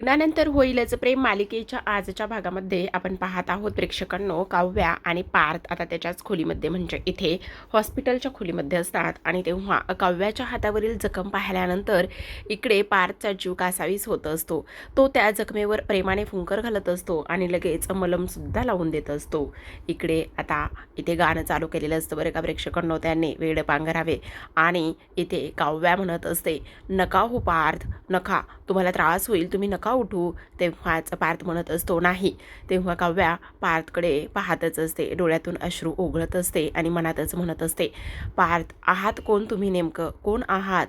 लग्नानंतर होईलच. प्रेम मालिकेच्या आजच्या भागामध्ये आपण पाहत आहोत प्रेक्षकांनो काव्या आणि पार्थ आता त्याच्याच खोलीमध्ये म्हणजे इथे हॉस्पिटलच्या खोलीमध्ये असतात. आणि तेव्हा काव्याच्या हातावरील जखम पाहिल्यानंतर इकडे पार्थचा जीव कासावीस होत असतो. तो त्या जखमेवर प्रेमाने फुंकर घालत असतो आणि लगेच मलमसुद्धा लावून देत असतो. इकडे आता इथे गाणं चालू केलेलं असतं बरं का प्रेक्षकांनो त्यांनी वेड पांघरावे आणि इथे काव्या म्हणत असते नका हो पार्थ नका. तुम्हाला त्रास होईल तुम्ही नका उठू तेव्हाच पार्थ म्हणत असतो नाही. तेव्हा काव्या पार्थकडे पाहतच असते डोळ्यातून अश्रू ओघळत असते आणि मनातच म्हणत असते पार्थ आहात कोण तुम्ही नेमकं? कोण आहात?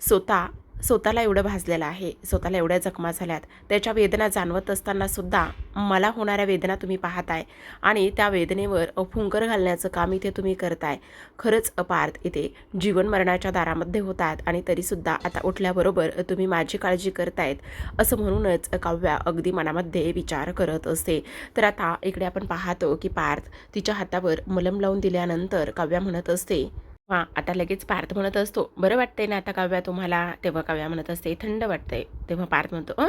स्वतः स्वतःला एवढं भाजलेलं आहे स्वतःला एवढ्या जखमा झाल्यात. त्याच्या वेदना जाणवत असताना सुद्धा मला होणाऱ्या वेदना तुम्ही पाहताय आणि त्या वेदनेवर फुंकर घालण्याचं काम इथे तुम्ही करताय. खरंच अपार्थ इथे जीवन मरणाच्या दारामध्ये होतात आणि तरीसुद्धा आता उठल्याबरोबर तुम्ही माझी काळजी करतायत असं म्हणूनच काव्या अगदी मनामध्ये विचार करत असते. तर आता इकडे आपण पाहतो की पार्थ तिच्या हातावर मलम लावून दिल्यानंतर काव्या म्हणत असते हां आता लगेच पार्थ म्हणत असतो बरं वाटतंय ना आता काव्या तुम्हाला? तेव्हा काव्या म्हणत असते थंड वाटतंय. तेव्हा पार्थ म्हणतो अं?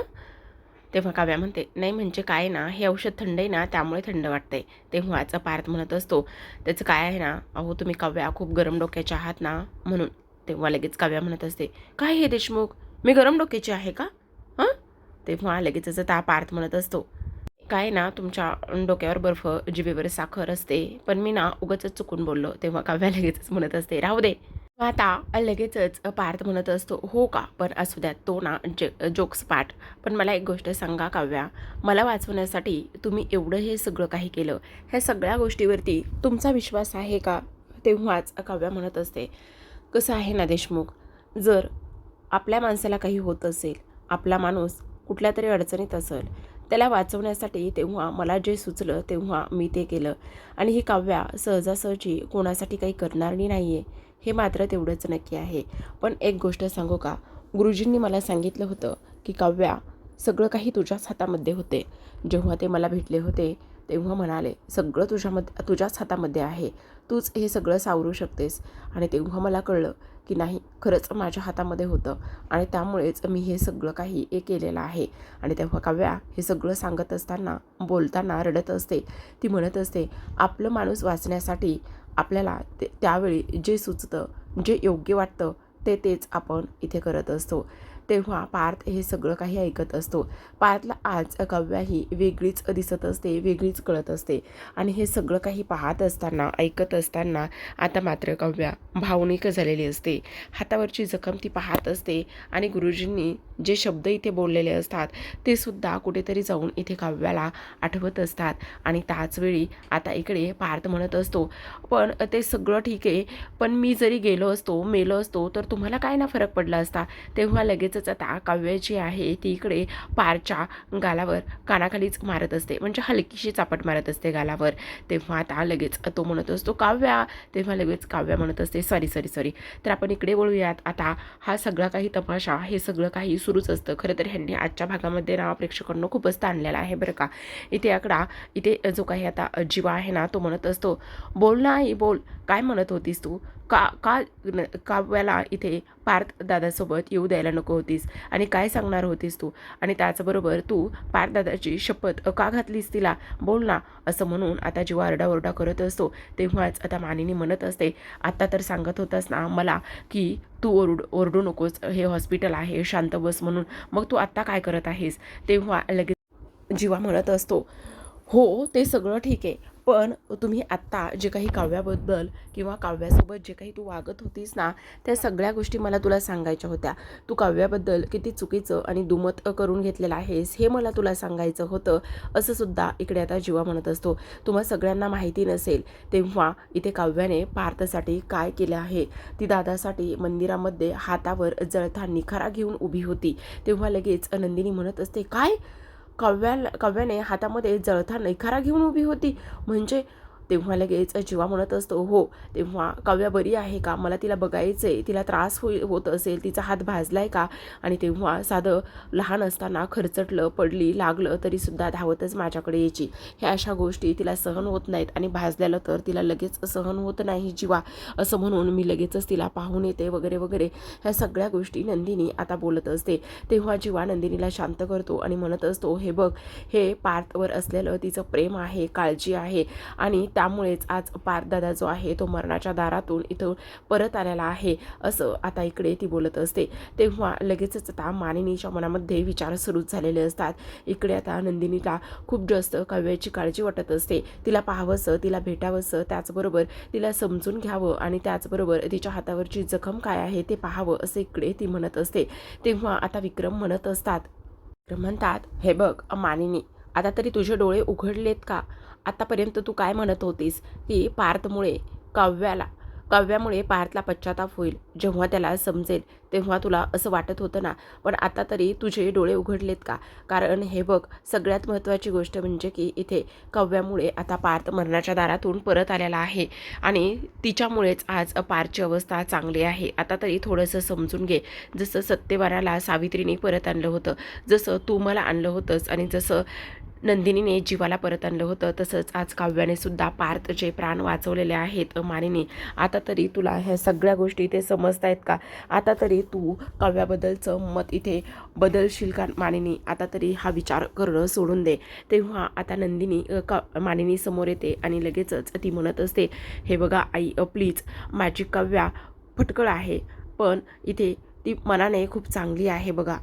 तेव्हा काव्या म्हणते नाही म्हणजे काय ना हे औषध थंड आहे ना त्यामुळे थंड वाटतंय. तेव्हाच पार्थ म्हणत असतो त्याचं काय आहे ना अहो तुम्ही काव्या खूप गरम डोक्याच्या आहात ना म्हणून तेव्हा लगेच काव्या म्हणत असते काय हे देशमुख? मी गरम डोक्याची आहे का? हां तेव्हा लगेचच ता पार्थ म्हणत असतो काय ना तुमच्या डोक्यावर बर्फ जिभेवर साखर असते. पण मी ना उगाच चुकून बोललो तेव्हा काव्या लगेचच म्हणत असते राहू दे. आता लगेचच पार्थ म्हणत असतो हो का? पण असू द्या तो ना जे जोक्स पाठ. पण मला एक गोष्ट सांगा काव्या मला वाचवण्यासाठी तुम्ही एवढं हे सगळं काही केलं ह्या सगळ्या गोष्टीवरती तुमचा विश्वास आहे का? तेव्हाच काव्या म्हणत असते कसं आहे ना देशमुख जर आपल्या माणसाला काही होत असेल आपला माणूस कुठल्या तरी अडचणीत असेल त्याला वाचवण्यासाठी तेव्हा मला जे सुचलं तेव्हा मी ते केलं. आणि ही काव्या सहजासहजी कोणासाठी काही करणारी नाही आहे हे मात्र तेवढंच नक्की आहे. पण एक गोष्ट सांगू का? गुरुजींनी मला सांगितलं होतं की काव्या सगळं काही तुझ्याच हातामध्ये होते. जेव्हा ते मला भेटले होते तेव्हा म्हणाले सगळं तुझ्यामध्ये तुझ्याच हातामध्ये आहे. तूच हे सगळं सावरू शकतेस. आणि तेव्हा मला कळलं की नाही खरंच माझ्या हातामध्ये होतं आणि त्यामुळेच मी हे सगळं काही हे केलेलं आहे. आणि तेव्हा काव्या हे सगळं सांगत असताना बोलताना रडत असते. ती म्हणत असते आपलं माणूस वाचण्यासाठी आपल्याला ते त्यावेळी जे सुचतं जे योग्य वाटतं ते तेच आपण इथे करत असतो. तेव्हा पार्थ हे सगळं काही ऐकत असतो. पार्थला आज काव्या ही वेगळीच दिसत असते वेगळीच कळत असते. आणि हे सगळं काही पाहत असताना ऐकत असताना आता मात्र काव्या भावनिक झालेली असते. हातावरची जखम ती पाहत असते आणि गुरुजींनी जे शब्द इथे बोललेले असतात ते सुद्धा कुठेतरी जाऊन इथे काव्याला आठवत असतात. आणि त्याचवेळी आता इकडे पार्थ म्हणत असतो पण ते सगळं ठीक आहे पण मी जरी गेलो असतो मेलो असतो तर तुम्हाला काय ना फरक पडला असता? तेव्हा लगेच लगेचच आता काव्य जी आहे ती इकडे पारच्या गालावर कानाखालीच मारत असते. म्हणजे हलकीशी चापट मारत असते गालावर. तेव्हा आता लगेच तो म्हणत असतो काव्या. तेव्हा लगेच काव्या म्हणत असते सॉरी सॉरी सॉरी. तर आपण इकडे बोलूयात आता हा सगळा काही तमाशा हे सगळं काही सुरूच असतं. खरं तर ह्यांनी आजच्या भागामध्ये ना प्रेक्षकांना खूपच ताणलेला आहे बरं का. इथे आकडा इथे जो काही आता जीवा आहे ना तो म्हणत असतो बोल ना आई बोल. काय म्हणत होतीस तू? का का न- काव्याला इथे पार्थ दादासोबत येऊ द्यायला नको होतीस? आणि काय सांगणार होतीस तू? आणि त्याचबरोबर तू पार्थ दादाची शपथ का घातलीस तिला? बोल ना असं म्हणून आता जेव्हा आरडाओरडा करत असतो तेव्हाच आता मानिनी म्हणत असते आत्ता तर सांगत होतास ना मला की तू ओरड ओरडू नकोस हे हॉस्पिटल आहे शांत बस म्हणून. मग तू आत्ता काय करत आहेस? तेव्हा लगेच जीवा म्हणत असतो हो ते सगळं ठीक आहे. पण तुम्ही आत्ता जे काही काव्याबद्दल किंवा काव्यासोबत जे काही तू वागत होतीस ना त्या सगळ्या गोष्टी मला तुला सांगायच्या होत्या. तू काव्याबद्दल किती चुकीचं आणि दुमत करून घेतलेलं आहेस हे मला तुला सांगायचं होतं असं सुद्धा इकडे आता जीवा म्हणत असतो. तुम्हा सगळ्यांना माहिती नसेल तेव्हा इथे काव्याने पार्थसाठी काय केलं आहे? ती दादासाठी मंदिरामध्ये हातावर जळता निखारा घेऊन उभी होती. तेव्हा लगेच नंदिनी म्हणत असते काय? काव्या काव्याने हातामध्ये जळथा नैखारा घेऊन उभी होती. म्हणजे तेव्हा लगेच जेव्हा म्हणत असतो हो तेव्हा काव्या बरी आहे का? मला तिला बघायचं आहे तिला त्रास होई होत असेल तिचा हात भाजला आहे का? आणि तेव्हा साधं लहान असताना खरचटलं पडली लागलं तरीसुद्धा धावतच माझ्याकडे यायची. ह्या अशा गोष्टी तिला सहन होत नाहीत आणि भाजलेलं तर तिला लगेच सहन होत नाही जीवा असं म्हणून मी लगेचच तिला पाहून येते वगैरे वगैरे. ह्या सगळ्या गोष्टी नंदिनी आता बोलत असते. तेव्हा जीवा नंदिनीला शांत करतो आणि म्हणत असतो हे बघ हे पार्थवर असलेलं तिचं प्रेम आहे काळजी आहे आणि त्यामुळेच आज पारदादा जो आहे तो मरणाच्या दारातून इथं परत आलेला आहे असं आता इकडे ती बोलत असते. तेव्हा लगेचच आता मानिनीच्या मनामध्ये विचार सुरूच झालेले असतात. इकडे आता नंदिनीला खूप जास्त काव्याची काळजी वाटत असते. तिला पाहावंसं तिला भेटावंसं त्याचबरोबर तिला समजून घ्यावं आणि त्याचबरोबर तिच्या हातावरची जखम काय आहे ते पाहावं असं इकडे ती म्हणत असते. तेव्हा आता विक्रम म्हणत असतात विक्रम म्हणतात हे बघ मानिनी आता तरी तुझे डोळे उघडलेत का? आत्तापर्यंत तू काय म्हणत होतीस? की पार्थमुळे काव्याला काव्यामुळे पार्थला पश्चाताप होईल जेव्हा त्याला समजेल तेव्हा तुला असं वाटत होतं ना? पण आता तरी तुझे डोळे उघडलेत का? कारण हे बघ सगळ्यात महत्त्वाची गोष्ट म्हणजे की इथे काव्यामुळे आता पार्थ मरणाच्या दारातून परत आलेला आहे आणि तिच्यामुळेच आज पार्थची अवस्था चांगली आहे. आता तरी थोडंसं समजून घे. जसं सत्यवानाला सावित्रीने परत आणलं होतं जसं तू मला आणलं होतंस आणि जसं नंदिनीने जीवाला परत आणलं होतं. तसंच आज काव्याने सुद्धा पार्थचे प्राण वाचवलेले आहेत मानिनी आता तरी तुला ह्या सगळ्या गोष्टी इथे समजत आहेत का? आता तरी तू काव्याबद्दलचं मत इथे बदलशील का मानिनी? आता तरी हा विचार करणं सोडून दे. तेव्हा आता नंदिनी का मानिनी समोर येते आणि लगेचच ती म्हणत असते हे बघा आई प्लीज माझी काव्या फटकळ आहे पण इथे ती मनाने खूप चांगली आहे बघा.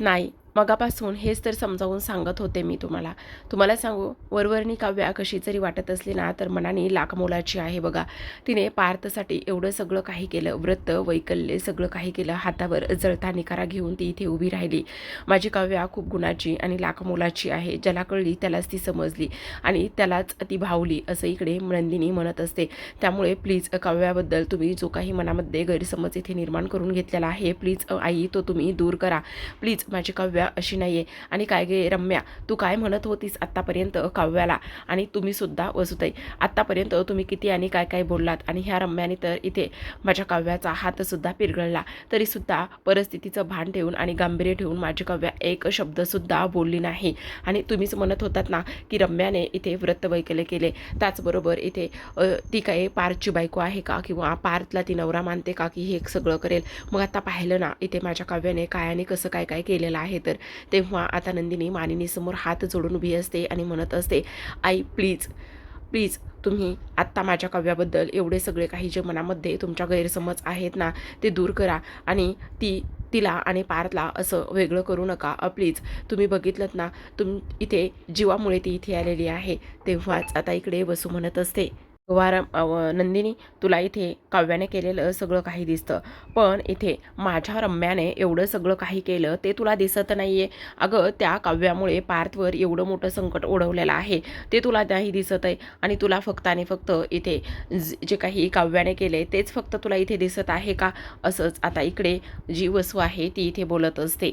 नाही मगापासून हेच तर समजावून सांगत होते मी तुम्हाला. तुम्हाला सांगू वरवरणी काव्या कशी जरी वाटत असली ना तर मनाने लाख मोलाची आहे बघा. तिने पार्थसाठी एवढं सगळं काही केलं व्रत वैकल्य सगळं काही केलं हातावर जळता निकारा घेऊन ती इथे उभी राहिली. माझी काव्या खूप गुणाची आणि लाख मोलाची आहे ज्याला कळली त्यालाच ती समजली आणि त्यालाच ती भावली असं इकडे नंदिनी म्हणत असते. त्यामुळे प्लीज काव्याबद्दल तुम्ही जो काही मनामध्ये गैरसमज इथे निर्माण करून घेतलेला आहे प्लीज आई तो तुम्ही दूर करा. प्लीज माझी काव्या अशी नाही आहे आणि काय गे रम्या तू काय म्हणत होतीस आत्तापर्यंत काव्याला? आणि तुम्हीसुद्धा वसुताई आत्तापर्यंत तुम्ही किती आणि काय काय बोललात? आणि ह्या रम्याने तर इथे माझ्या काव्याचा हातसुद्धा पिरगळला. तरीसुद्धा परिस्थितीचं भान ठेवून आणि गांभीर्य ठेवून माझी काव्या एक शब्दसुद्धा बोलली नाही. आणि तुम्हीच म्हणत होतात ना की रम्याने इथे व्रत वैकल्य केले. त्याचबरोबर इथे ती काय पारची बायको आहे का? किंवा पार्थला ती नवरा मानते का? की हे सगळं करेल? मग आता पाहिलं ना इथे माझ्या काव्याने काय आणि कसं काय काय केलेलं आहे तर तेव्हा आता नंदिनी मानिनीसमोर हात जोडून उभी असते आणि म्हणत असते आई प्लीज प्लीज तुम्ही आत्ता माझ्या काव्याबद्दल एवढे सगळे काही जे मनामध्ये तुमच्या गैरसमज आहेत ना ते दूर करा आणि ती तिला आणि पार्थला असं वेगळं करू नका. प्लीज तुम्ही बघितलं ना तुम इथे जीवामुळे ती इथे आलेली आहे. तेव्हाच आता इकडे बसू म्हणत असते. वारा नंदिनी तुला इथे काव्याने केलेलं सगळं काही दिसतं. पण इथे माझ्या रम्याने एवढं सगळं काही केलं ते तुला दिसत नाही आहे अगं त्या काव्यामुळे पार्थवर एवढं मोठं संकट ओढवलेलं आहे ते तुला नाही दिसत आहे. आणि तुला फक्त आणि फक्त इथे जे काही काव्याने केले तेच फक्त तुला इथे दिसत आहे का? असंच आता इकडे जी वसू आहे ती इथे बोलत असते.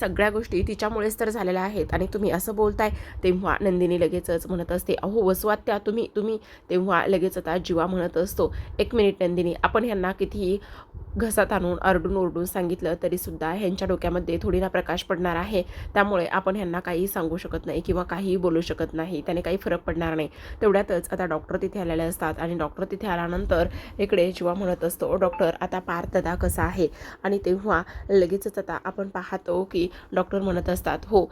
सगळ्या गोष्टी तिच्यामुळेच तर झालेल्या आहेत. आणि तुम्ही असं बोलताय तेव्हा नंदिनी लगेचच म्हणत असते अहो वसवात्या तुम्ही तुम्ही तेव्हा लगेच आता जीवा म्हणत असतो एक मिनिट नंदिनी आपण ह्यांना कितीही घसात आणून आरडून ओरडून सांगितलं तरीसुद्धा ह्यांच्या डोक्यामध्ये थोडी ना प्रकाश पडणार आहे. त्यामुळे आपण ह्यांना काही सांगू शकत नाही किंवा काहीही बोलू शकत नाही. त्याने काही फरक पडणार नाही. तेवढ्यातच आता डॉक्टर तिथे आलेले असतात आणि डॉक्टर तिथे आल्यानंतर इकडे जीवा म्हणत असतो डॉक्टर आता पार दादा कसा आहे? आणि तेव्हा लगेचच आता आपण पाहतो की डॉक्टर म्हणत असतात हो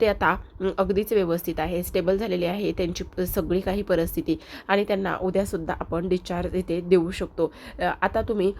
ते आता अगदीच व्यवस्थित आहे स्टेबल झालेली आहे त्यांची सगळी काही परिस्थिती. आणि त्यांना उद्यासुद्धा आपण डिस्चार्ज इथे देऊ शकतो. आता तुम्ही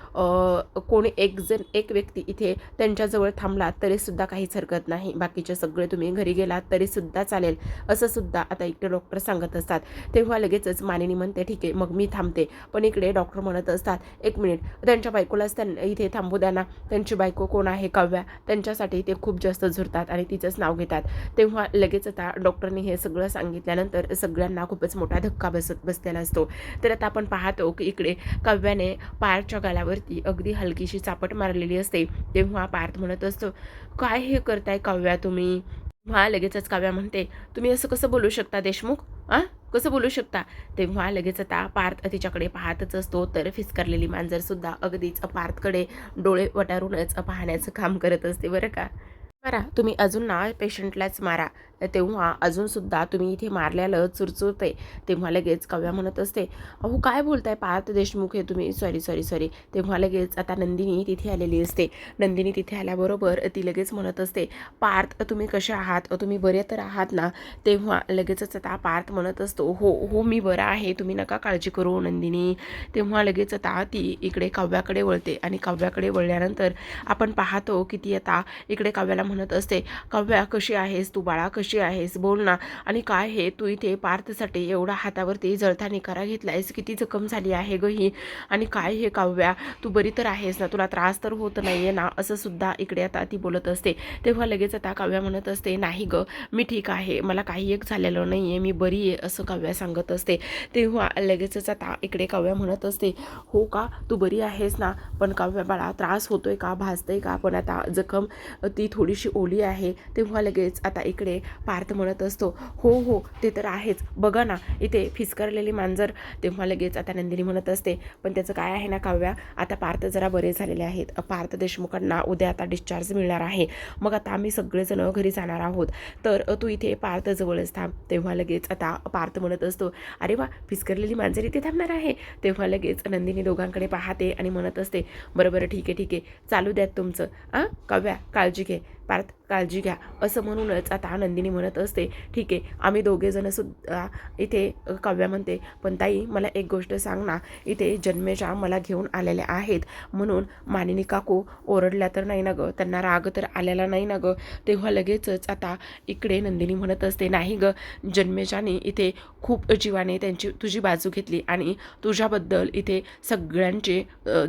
कोणी एक जण एक व्यक्ती इथे त्यांच्याजवळ थांबलात तरीसुद्धा काहीच हरकत नाही. बाकीचे सगळे तुम्ही घरी गेलात तरीसुद्धा चालेल असं सुद्धा आता इकडे डॉक्टर सांगत असतात. तेव्हा लगेचच मानिनी म्हणते ठीक आहे मग मी थांबते. पण इकडे डॉक्टर म्हणत असतात एक मिनिट त्यांच्या बायकोलाच त्यां इथे थांबू द्या ना. त्यांची बायको कोण आहे काव्या? त्यांच्यासाठी ते खूप जास्त झुरतात आणि तिचंच नाव घेतात. तेव्हा लगेच आता डॉक्टरने हे सगळं सांगितल्यानंतर सगळ्यांना खूपच मोठा धक्का बसत बसलेला असतो. तर आता आपण पाहतो की इकडे काव्याने पारच्या गालावरती अगदी हलकीशी चापट मारलेली असते. तेव्हा पार्थ म्हणत असतो काय हे करताय काव्या तुम्ही? व्हा लगेचच काव्या म्हणते तुम्ही असं कसं बोलू शकता देशमुख? आ? कसं बोलू शकता? तेव्हा लगेच आता पार्थ तिच्याकडे पाहतच असतो. तर फिसकारलेली मांजरसुद्धा अगदीच पार्थकडे डोळे वटारूनच पाहण्याचं काम करत असते बरं का? मारा तुम्ही अजून ना पेशंटलाच मारा. तेव्हा अजूनसुद्धा तुम्ही इथे मारल्याला चुरचुरते तेव्हा लगेच कव्या म्हणत असते अहो काय बोलताय? पार्थ देशमुख हे तुम्ही. Sorry sorry sorry. तेव्हा लगेच आता नंदिनी तिथे आलेली असते. नंदिनी तिथे आल्याबरोबर ती लगेच म्हणत असते पार्थ तुम्ही कसे आहात? तुम्ही बरे तर आहात ना? तेव्हा लगेचच आता पार्थ म्हणत असतो हो हो मी बरा आहे. तुम्ही नका काळजी करू नंदिनी. तेव्हा लगेच आता ती इकडे काव्याकडे वळते आणि काव्याकडे वळल्यानंतर आपण पाहतो की ती आता इकडे काव्याला म्हणत असते काव्या कशी आहेस? तू बाळा कशी आहेस? बोल ना. आणि काय हे? तू इथे पार्थसाठी एवढा हातावरती जळता निकारा घेतलायस? किती जखम झाली आहे ग ही? आणि काय हे काव्या? तू बरी तर आहेस ना? तुला त्रास तर होत नाहीये ना? असं सुद्धा इकडे आता ती बोलत असते. तेव्हा लगेच आता काव्या म्हणत असते नाही ग मी ठीक आहे. मला काही एक झालेलं नाही आहे मी बरी आहे असं काव्या सांगत असते. तेव्हा लगेचच आता इकडे काव्या म्हणत असते हो का? तू बरी आहेस ना? पण काव्या बाळा त्रास होतोय का? भाजतंय का? पण आता जखम ती थोडीशी ओली आहे. तेव्हा लगेच आता इकडे पार्थ म्हणत असतो हो हो ते तर आहेच. बघा ना इथे फिसकारलेली मांजर. तेव्हा लगेच आता नंदिनी म्हणत असते पण त्याचं काय आहे ना काव्या? आता पार्थ जरा बरे झालेले आहेत. पार्थ देशमुखांना उद्या आता डिस्चार्ज मिळणार आहे. मग आता आम्ही सगळेजण घरी जाणार आहोत. तर तू इथे पार्थ जवळच थांब. तेव्हा लगेच आता पार्थ म्हणत असतो अरे वा फिसकरलेली मांजर इथे थांबणार आहे. तेव्हा लगेच नंदिनी दोघांकडे पाहते आणि म्हणत असते बरं बरं ठीक आहे ठीक आहे. चालू द्यात तुमचं. आ? काव्या काळजी घे. पार्थ काळजी घ्या. असं म्हणूनच आता नंदिनी म्हणत असते ठीक आहे आम्ही दोघेजणं सुद्धा इथे काव्या म्हणते पण ताई मला एक गोष्ट सांग ना इथे जन्मेच्या मला घेऊन आलेल्या आहेत म्हणून मानिनी काकू ओरडल्या तर नाही ना गं त्यांना राग तर आलेला नाही ना गं तेव्हा लगेचच आता इकडे नंदिनी म्हणत असते नाही गं जन्मेजाने इथे खूप जीवाने त्यांची तुझी बाजू घेतली आणि तुझ्याबद्दल इथे सगळ्यांचे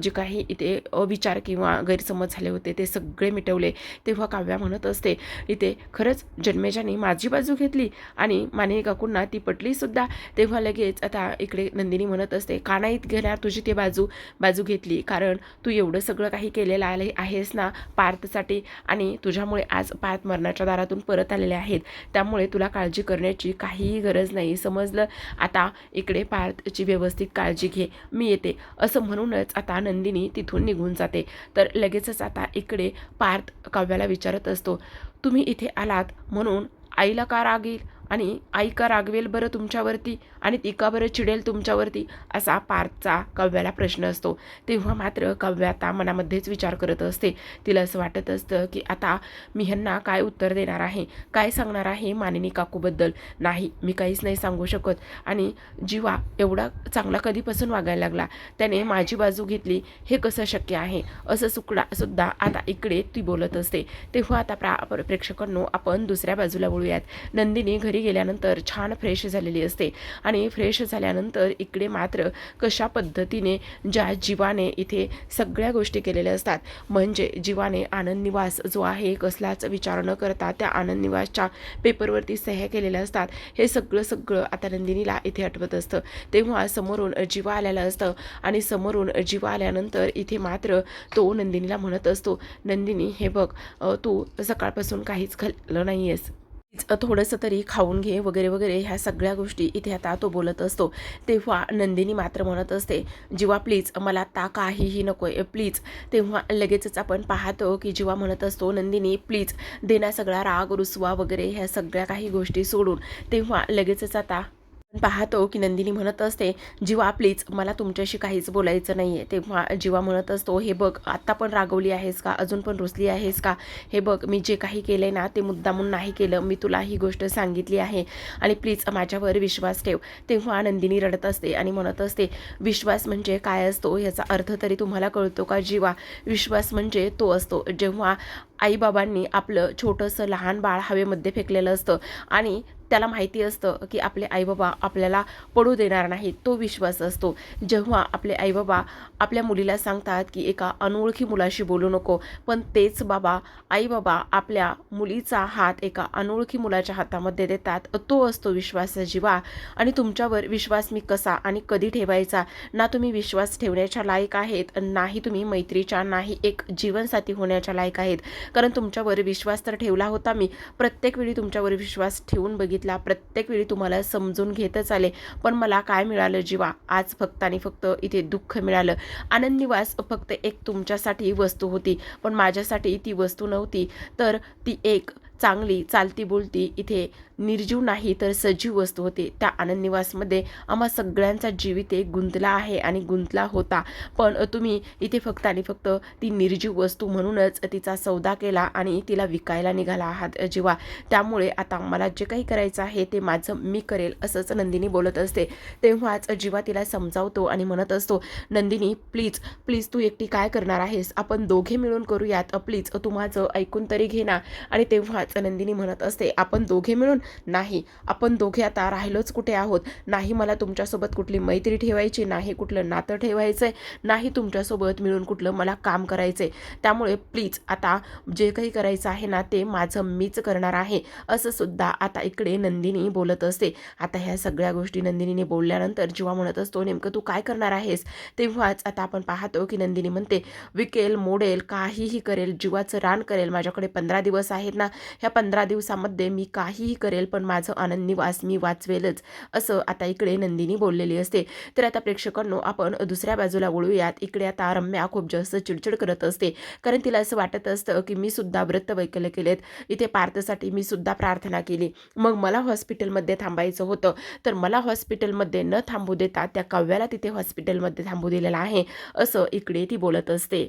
जे काही इथे अविचार किंवा गैरसमज झाले होते ते सगळे मिटवले तेव्हा काव्य म्हणत असते इथे खरंच जन्मेजाने माझी बाजू घेतली आणि माने काकूंना ती पटली सुद्धा. तेव्हा लगेच आता इकडे नंदिनी म्हणत असते कानाईत घेणार तुझी ती बाजू बाजू घेतली. कारण तू एवढं सगळं काही केलेलं आले आहेस ना पार्थसाठी आणि तुझ्यामुळे आज पार्थ मरणाच्या दारातून परत आलेले आहेत. त्यामुळे तुला काळजी करण्याची काहीही गरज नाही. समजलं? आता इकडे पार्थची व्यवस्थित काळजी घे. मी येते. असं म्हणूनच आता नंदिनी तिथून निघून जाते. तर लगेचच आता इकडे पार्थ काव्याला विचारत असतो. तुम्ही इथे आलात म्हणून आईला का राग येईल आणि आई का रागवेल बरं तुमच्यावरती आणि ती का बरं चिडेल तुमच्यावरती असा पार्थचा काव्याला प्रश्न असतो. तेव्हा मात्र काव्य आता मनामध्येच विचार करत असते. तिला असं वाटत असतं की आता मी ह्यांना काय उत्तर देणार आहे? काय सांगणार आहे मानिनी काकूबद्दल? नाही मी काहीच नाही सांगू शकत. आणि जीवा एवढा चांगला कधीपासून वागायला लागला? त्याने माझी बाजू घेतली. हे कसं शक्य आहे? असं सुकडा सुद्धा आता इकडे ती बोलत असते. तेव्हा आता प्रा प्रेक्षकांनो आपण दुसऱ्या बाजूला बोलूयात नंदिनी घरी गेल्यानंतर छान फ्रेश झालेली असते. आणि फ्रेश झाल्यानंतर इकडे मात्र कशा पद्धतीने ज्या जीवाने इथे सगळ्या गोष्टी केलेल्या असतात म्हणजे जीवाने आनंद निवास जो आहे कसलाच विचार न करता त्या आनंद निवासच्या पेपरवरती सह्या केलेल्या असतात. हे सगळं सगळं आता नंदिनीला इथे आठवत असतं. तेव्हा समोरून जीवा आलेला असतं आणि समोरून जीवा आल्यानंतर इथे मात्र तो नंदिनीला म्हणत असतो नंदिनी हे बघ तू सकाळपासून काहीच खाल्लं नाही आहेस थोडंसं तरी खाऊन घे वगैरे वगैरे ह्या सगळ्या गोष्टी इथे आता तो बोलत असतो. तेव्हा नंदिनी मात्र म्हणत असते जीवा प्लीज मला आता काहीही नको आहे प्लीज तेव्हा लगेचच आपण पाहतो की जीवा म्हणत असतो नंदिनी प्लीज देना सगळा राग रुसवा वगैरे ह्या सगळ्या काही गोष्टी सोडून. तेव्हा लगेचच आता पाहतो की नंदिनी म्हणत असते जीवा प्लीज मला तुमच्याशी काहीच बोलायचं नाही आहे तेव्हा जीवा म्हणत असतो हे बघ आत्ता पण रागवली आहेस का? अजून पण रुसली आहेस का? हे बघ मी जे काही केलं आहे ना ते मुद्दामून नाही केलं. मी तुला ही गोष्ट सांगितली आहे आणि प्लीज माझ्यावर विश्वास ठेव. तेव्हा नंदिनी रडत असते आणि म्हणत असते विश्वास म्हणजे काय असतो? याचा अर्थ तरी तुम्हाला कळतो का जीवा? विश्वास म्हणजे तो असतो जेव्हा आईबाबांनी आपलं छोटंसं लहान बाळ हवेमध्ये फेकलेलं असतं आणि त्याला माहिती असतं की आपले आईबाबा आपल्याला पडू देणार नाही तो विश्वास असतो. जेव्हा आपले आईबाबा आपल्या मुलीला सांगतात की एका अनोळखी मुलाशी बोलू नको पण तेच बाबा आईबाबा आपल्या मुलीचा हात एका अनोळखी मुलाच्या हातामध्ये देतात. तो असतो विश्वास जीवा. आणि तुमच्यावर विश्वास मी कसा आणि कधी ठेवायचा? ना तुम्ही विश्वास ठेवण्याच्या लायक आहेत नाही तुम्ही मैत्रीच्या नाही एक जीवनसाथी होण्याच्या लायक आहेत. कारण तुमच्यावर विश्वास तर ठेवला होता मी. प्रत्येक वेळी तुमच्यावर विश्वास ठेवून बघितला सांगितला प्रत्येक वेळी तुम्हाला समजून घेतच आले पण मला काय मिळालं जीवा? आज फक्त आणि फक्त इथे दुःख मिळालं. आनंद निवास फक्त एक तुमच्यासाठी वस्तू होती. पण माझ्यासाठी ती वस्तू नव्हती. तर ती एक चांगली चालती बोलती इथे निर्जीव नाही तर सजीव वस्तू होती. त्या आनंदनिवासमध्ये आम्हा सगळ्यांचा जीव इथे गुंतला आहे आणि गुंतला होता. पण तुम्ही इथे फक्त आणि फक्त ती निर्जीव वस्तू म्हणूनच तिचा सौदा केला आणि तिला विकायला निघाला आहात जीवा त्यामुळे आता मला जे काही करायचं आहे ते माझं मी करेल असंच नंदिनी बोलत असते. तेव्हाच जीवा तिला समजावतो आणि म्हणत असतो नंदिनी प्लीज प्लीज तू एकटी काय करणार आहेस? आपण दोघे मिळून करूयात. प्लीज तू माझं ऐकून तरी घे ना. आणि तेव्हाच नंदिनी म्हणत असते आपण दोघे मिळून नाही आपण दोघे आता राहिलोच कुठे आहोत? नाही मला तुमच्यासोबत कुठली मैत्री ठेवायची नाही कुठलं नातं ठेवायचं आहे नाही तुमच्यासोबत मिळून कुठलं मला काम करायचं आहे त्यामुळे प्लीज आता जे काही करायचं आहे ना ते माझं मीच करणार आहे. असं सुद्धा आता इकडे नंदिनी बोलत असते. आता ह्या सगळ्या गोष्टी नंदिनीने बोलल्यानंतर जेव्हा म्हणत असतो नेमकं तू काय करणार आहेस? तेव्हाच आता आपण पाहतो की नंदिनी म्हणते विकेल मोडेल काहीही करेल जीवाचं रान करेल. माझ्याकडे पंधरा दिवस आहेत ना. ह्या पंधरा दिवसामध्ये मी काहीही करेल पण माझं आनंद निवास मी वाचवेलच असं आता इकडे नंदिनी बोललेली असते. तर आता प्रेक्षकांनो आपण दुसऱ्या बाजूला वळूयात. इकडे आता रम्या खूप जास्त चिडचिड करत असते. कारण तिला असं वाटत असतं की मी सुद्धा व्रत वैकल्य केलेत. इथे पार्थसाठी मी सुद्धा प्रार्थना केली. मग मला हॉस्पिटलमध्ये थांबायचं होतं. तर मला हॉस्पिटलमध्ये न थांबू देता त्या कव्याला तिथे हॉस्पिटलमध्ये थांबू दिलेलं आहे असं इकडे ती बोलत असते.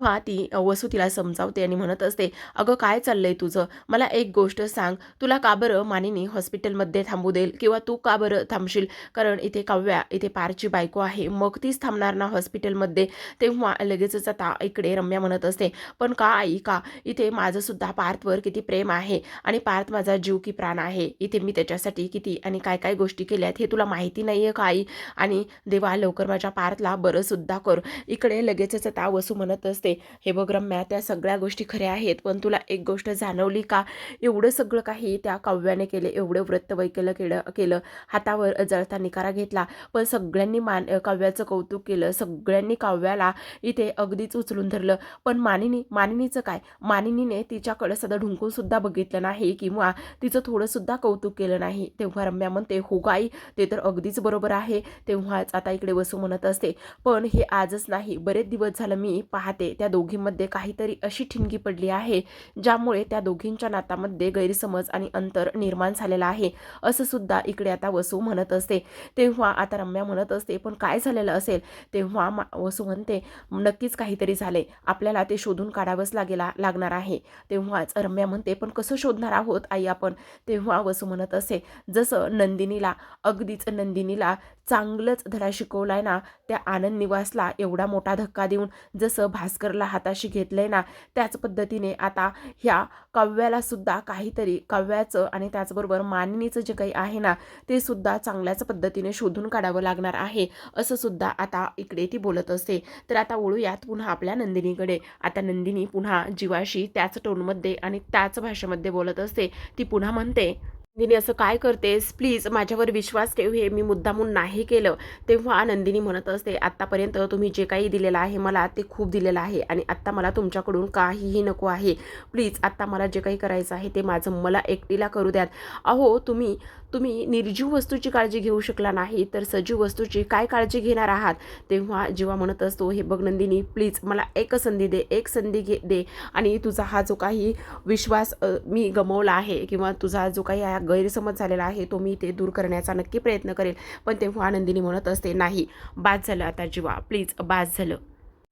हा ती वसू तिला समजावते आणि म्हणत असते अगं काय चाललंय तुझं? मला एक गोष्ट सांग. तुला का बरं मानिनी हॉस्पिटलमध्ये थांबू देईल किंवा तू का बरं थांबशील? कारण इथे काव्या इथे पारची बायको आहे. मग तीच थांबणार ना हॉस्पिटलमध्ये? तेव्हा लगेचच आता इकडे रम्या म्हणत असते पण का आई का? इथे माझंसुद्धा पार्थवर किती प्रेम आहे आणि पार्थ माझा जीव की प्राण आहे. इथे मी त्याच्यासाठी किती आणि काय काय गोष्टी केल्यात हे तुला माहिती नाही आहे का आई? आणि देवा लवकर माझ्या पार्थला बरं सुद्धा कर. इकडे लगेचच आता वसू म्हणत असते हे बघ रम्या त्या सगळ्या गोष्टी खऱ्या आहेत पण तुला एक गोष्ट जाणवली का? एवढं सगळं काही त्या काव्याने केलं एवढं व्रत वैकलं केलं केलं हातावर जळता निकारा घेतला पण सगळ्यांनी मान काव्याचं कौतुक केलं सगळ्यांनी काव्याला इथे अगदीच उचलून धरलं. पण मानिनी मानिनीचं काय? मानिनीने तिच्याकडे सदा ढुंकून सुद्धा बघितलं नाही किंवा तिचं थोडंसुद्धा कौतुक केलं नाही. तेव्हा रम्या म्हणते हो गाई ते तर अगदीच बरोबर आहे. तेव्हाच आता इकडे वसू म्हणत असते. पण हे आजच नाही. बरेच दिवस झालं मी पाहते. त्या दोघींमध्ये काहीतरी अशी ठिणगी पडली आहे ज्यामुळे त्या दोघींच्या नातामध्ये गैरसमज आणि अंतर निर्माण झालेलं आहे असं सुद्धा इकडे आता वसू म्हणत असते. तेव्हा आता रम्या म्हणत असते पण काय झालेलं असेल? तेव्हा मा वसू म्हणते नक्कीच काहीतरी झाले आपल्याला ते शोधून काढावंच लागेला लागणार आहे. तेव्हाच रम्या म्हणते पण कसं शोधणार आहोत आई आपण? तेव्हा वसू म्हणत असे जसं नंदिनीला अगदीच नंदिनीला चांगलंच धडा शिकवलाय ना त्या आनंद निवासला एवढा मोठा धक्का देऊन जसं भास्कर भास्करला हाताशी घेतलंय ना त्याच पद्धतीने आता ह्या काव्याला सुद्धा काहीतरी काव्याचं आणि त्याचबरोबर मानिनीचं जे काही आहे ना ते सुद्धा चांगल्याच पद्धतीने शोधून काढावं लागणार आहे असं सुद्धा आता इकडे ती बोलत असते. तर आता वळूयात पुन्हा आपल्या नंदिनीकडे. आता नंदिनी पुन्हा जीवाशी त्याच टोनमध्ये आणि त्याच भाषेमध्ये बोलत असते. ती पुन्हा म्हणते नंदिनी असं काय करतेस? प्लीज माझ्यावर विश्वास ठेव. हे मी मुद्दामून नाही केलं. तेव्हा नंदिनी म्हणत असते आत्तापर्यंत तुम्ही जे काही दिलेलं आहे मला ते खूप दिलेलं आहे आणि आत्ता मला तुमच्याकडून काहीही नको आहे. प्लीज आत्ता मला जे काही करायचं आहे ते माझं मला एकटीला करू द्यात. अहो तुम्ही तुम्ही निर्जीव वस्तूची काळजी घेऊ शकला नाही तर सजीव वस्तूची काय काळजी घेणार आहात? तेव्हा जेव्हा म्हणत असतो हे बघ नंदिनी प्लीज मला एक संधी दे एक संधी घे दे आणि तुझा हा जो काही विश्वास मी गमवला आहे किंवा तुझा जो काही गैरसमज झालेला आहे तो मी ते दूर करण्याचा नक्की प्रयत्न करेल. पण तेव्हा नंदिनी म्हणत असते नाही बाद झालं आता जीवा प्लीज बाद झालं.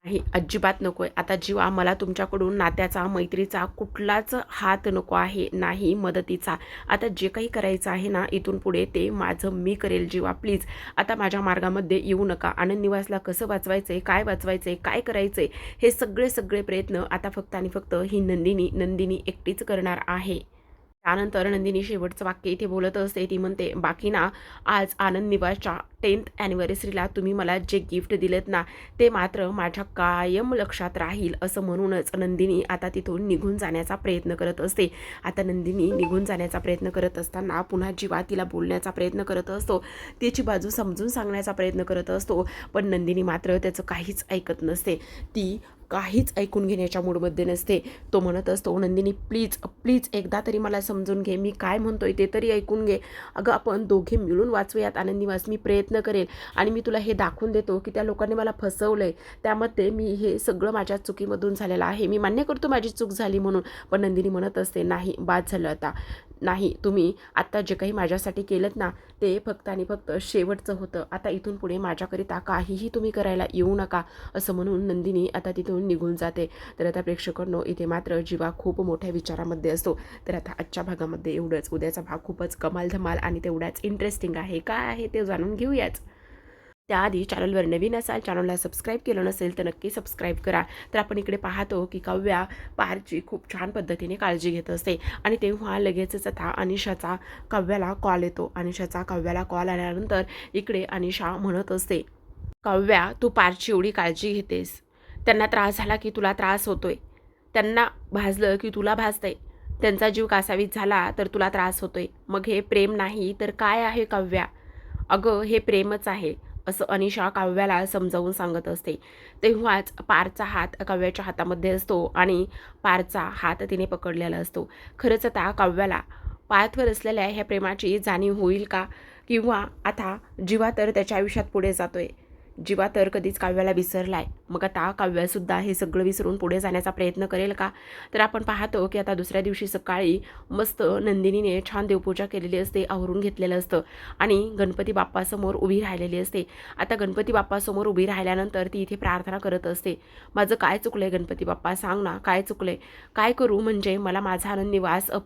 नाही अजिबात नको आहे आता जीवा मला तुमच्याकडून नात्याचा मैत्रीचा कुठलाच हात नको आहे नाही मदतीचा. आता जे काही करायचं आहे ना इथून पुढे ते माझं मी करेल जीवा प्लीज. आता माझ्या मार्गामध्ये येऊ नका. आनंद निवासला कसं वाचवायचं आहे काय वाचवायचं आहे काय करायचं आहे हे सगळे सगळे प्रयत्न आता फक्त आणि फक्त ही नंदिनी नंदिनी एकटीच करणार आहे. त्यानंतर नंदिनी शेवटचं वाक्य इथे बोलत असते. ती म्हणते बाकी ना आज आनंद निवासच्या टेन्थ ॲनिव्हर्सरीला तुम्ही मला जे गिफ्ट दिलेत ना ते मात्र माझ्या कायम लक्षात राहील असं म्हणूनच नंदिनी आता तिथून निघून जाण्याचा प्रयत्न करत असते. आता नंदिनी निघून जाण्याचा प्रयत्न करत असताना पुन्हा जीवा तिला बोलण्याचा प्रयत्न करत असतो. त्याची बाजू समजून सांगण्याचा प्रयत्न करत असतो. पण नंदिनी मात्र त्याचं काहीच ऐकत नसते. ती काहीच ऐकून घेण्याच्या मूडमध्ये नसते. तो म्हणत असतो नंदिनी प्लीज प्लीज एकदा तरी मला समजून घे. मी काय म्हणतोय ते तरी ऐकून घे. अगं आपण दोघे मिळून वाचूयात आनंदीवास. मी प्रयत्न करेल आणि मी तुला हे दाखवून देतो की त्या लोकांनी मला फसवलं आहे त्यामध्ये मी हे सगळं माझ्या चुकीमधून झालेलं आहे. मी मान्य करतो माझी चूक झाली म्हणून. पण नंदिनी म्हणत असते नाही बाद झालं आता. नाही तुम्ही आत्ता जे काही माझ्यासाठी केलं ना ते फक्त आणि फक्त शेवटचं होतं. आता इथून पुढे माझ्याकरिता काहीही तुम्ही करायला येऊ नका असं म्हणून नंदिनी आता तिथून निघून जाते. तर आता प्रेक्षकांनो इथे मात्र जीवा खूप मोठ्या विचारामध्ये असतो. तर आता आजच्या भागामध्ये एवढंच. उद्याचा भाग खूपच कमाल धमाल आणि तेवढाच इंटरेस्टिंग आहे. काय आहे ते जाणून घेऊयाच त्याआधी चॅनलवर नवीन असाल चॅनलला सबस्क्राईब केलं नसेल तर नक्की सबस्क्राईब करा. तर आपण इकडे पाहतो की काव्या पारची खूप छान पद्धतीने काळजी घेत असते. आणि तेव्हा लगेचच आता अनिशाचा काव्याला कॉल येतो. अनिशाचा काव्याला कॉल आल्यानंतर इकडे अनिशा म्हणत असते काव्या तू पारची एवढी काळजी घेतेस. त्यांना त्रास झाला की तुला त्रास होतोय. त्यांना भाजलं की तुला भाजतंय. त्यांचा जीव कासावीस झाला तर तुला त्रास होतोय. मग हे प्रेम नाही तर काय आहे काव्या? अगं हे प्रेमच आहे. असं अनिशा काव्याला समजावून सांगत असते. तेव्हाच पारचा हात काव्याच्या हातामध्ये असतो आणि पारचा हात तिने पकडलेला असतो. खरंच आता काव्याला पायातवर असलेल्या ह्या प्रेमाची जाणीव होईल का? किंवा आता जीवा तर त्याच्या आयुष्यात पुढे जातोय. जीवा तर कधीच काव्याला विसरलाय. मग आता काव्यासुद्धा हे सगळं विसरून पुढे जाण्याचा प्रयत्न करेल का? तर आपण पाहतो की आता दुसऱ्या दिवशी सकाळी मस्त नंदिनीने छान देवपूजा केलेली असते आवरून घेतलेलं असतं आणि गणपती बाप्पासमोर उभी राहिलेली असते. आता गणपती बाप्पासमोर उभी राहिल्यानंतर ती इथे प्रार्थना करत असते. माझं काय चुकलंय गणपती बाप्पा? सांग ना काय चुकलंय? काय करू म्हणजे मला माझा आनंद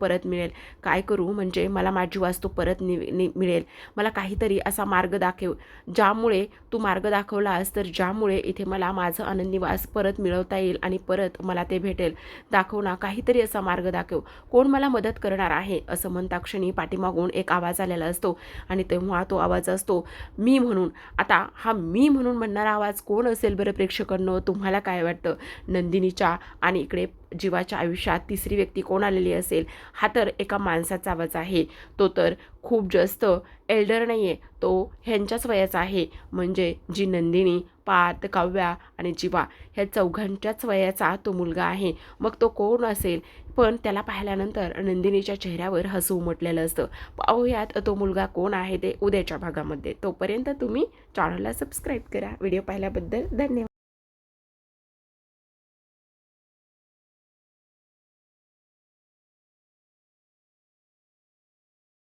परत मिळेल? काय करू म्हणजे मला माझी वास्तू परत नि नि मिळेल? मला काहीतरी असा मार्ग दाखव ज्यामुळे तू मार्ग दाखवलास तर ज्यामुळे इथे मला माझं आनंदनिवास परत मिळवता येईल आणि परत मला ते भेटेल. दाखव ना काहीतरी असा मार्ग दाखव. कोण मला मदत करणार आहे? असं म्हणता क्षणी पाठीमागून एक आवाज आलेला असतो. आणि तेव्हा तो आवाज असतो मी म्हणून. आता हा मी म्हणून म्हणणारा आवाज कोण असेल बरं प्रेक्षकांनो? तुम्हाला काय वाटतं? नंदिनीच्या आणि इकडे जीवाच्या आयुष्यात तिसरी व्यक्ती कोण आलेली असेल हा तर एका माणसाचा आवाज आहे. तो तर खूप जास्त एल्डर नाही आहे तो ह्यांच्याच वयाचा आहे. म्हणजे जी नंदिनी पात काव्या आणि जीवा ह्या चौघांच्याच वयाचा तो मुलगा आहे. मग तो कोण असेल? पण त्याला पाहिल्यानंतर नंदिनीच्या चेहऱ्यावर हसू उमटलेलं असतं. पाहूयात तो मुलगा कोण आहे ते उद्याच्या भागामध्ये. तोपर्यंत तुम्ही चॅनलला सबस्क्राईब करा. व्हिडिओ पाहिल्याबद्दल धन्यवाद.